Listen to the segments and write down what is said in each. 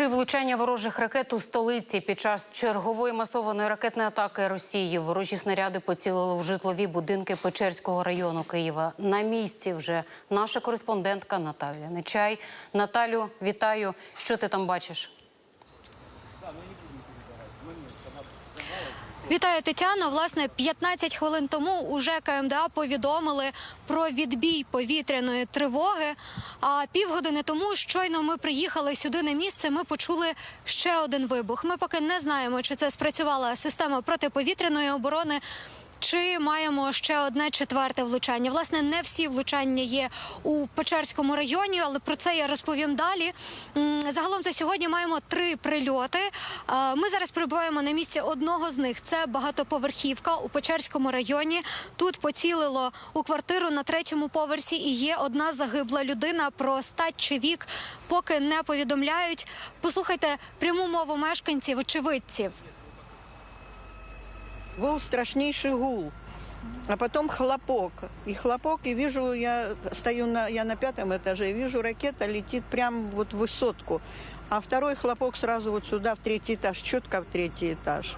Три влучання ворожих ракет у столиці під час чергової масованої ракетної атаки Росії. Ворожі снаряди поцілили в житлові будинки Печерського району Києва. На місці вже наша кореспондентка Наталія Нечай. Наталю, вітаю. Що ти там бачиш? Вітаю, Тетяно. Власне, 15 хвилин тому уже КМДА повідомили про відбій повітряної тривоги. А півгодини тому щойно ми приїхали сюди на місце. Ми почули ще один вибух. Ми поки не знаємо, чи це спрацювала система протиповітряної оборони. Чи маємо ще одне четверте влучання? Власне, не всі влучання є у Печерському районі, але про це я розповім далі. Загалом за сьогодні маємо три прильоти. Е, Ми зараз перебуваємо на місці одного з них. Це багатоповерхівка у Печерському районі. Тут поцілило у квартиру на третьому поверсі і є одна загибла людина. Про стать чи вік поки не повідомляють. Послухайте пряму мову мешканців, очевидців Был страшнейший гул, а потом хлопок. И хлопок, и вижу, я стою на, я на пятом этаже, и вижу, ракета летит прям вот в высотку. А второй хлопок сразу вот сюда, в третий этаж, четко в третий этаж.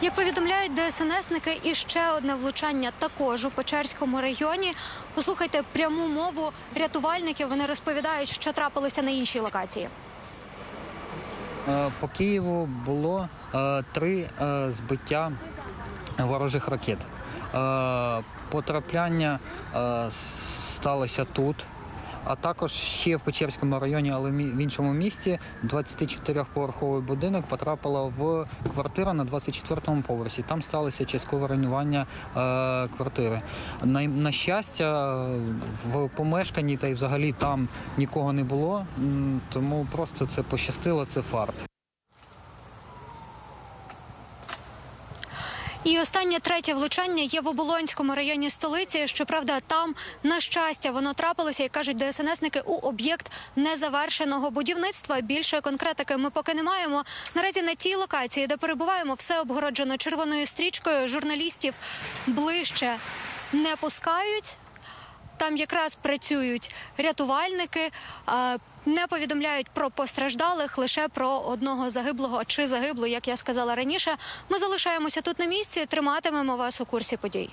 Як повідомляють ДСНСники, і ще одне влучання також у Печерському районі. Послухайте пряму мову рятувальників. Вони розповідають, що трапилося на іншій локації. Е, По Києву було е, три е, збиття ворожих ракет. Потрапляння сталося тут, а також ще в Печерському районі, але в іншому місті 24-поверховий будинок потрапила в квартиру на 24-му поверсі. Там сталося часткове руйнування е, квартири. На, на щастя, в помешканні та й взагалі там нікого не було, тому просто це пощастило, це фарт. І останнє третє влучання є в Оболонському районі столиці. Щоправда, там на щастя воно трапилося, як кажуть ДСНСники, у об'єкт незавершеного будівництва. Більше конкретики ми поки не маємо. Наразі на тій локації, де перебуваємо, все обгороджено червоною стрічкою. Журналістів ближче не пускають. Там якраз працюють рятувальники, не повідомляють про постраждалих, лише про одного загиблого чи загиблу, як я сказала раніше. Ми залишаємося тут на місці, триматимемо вас у курсі подій.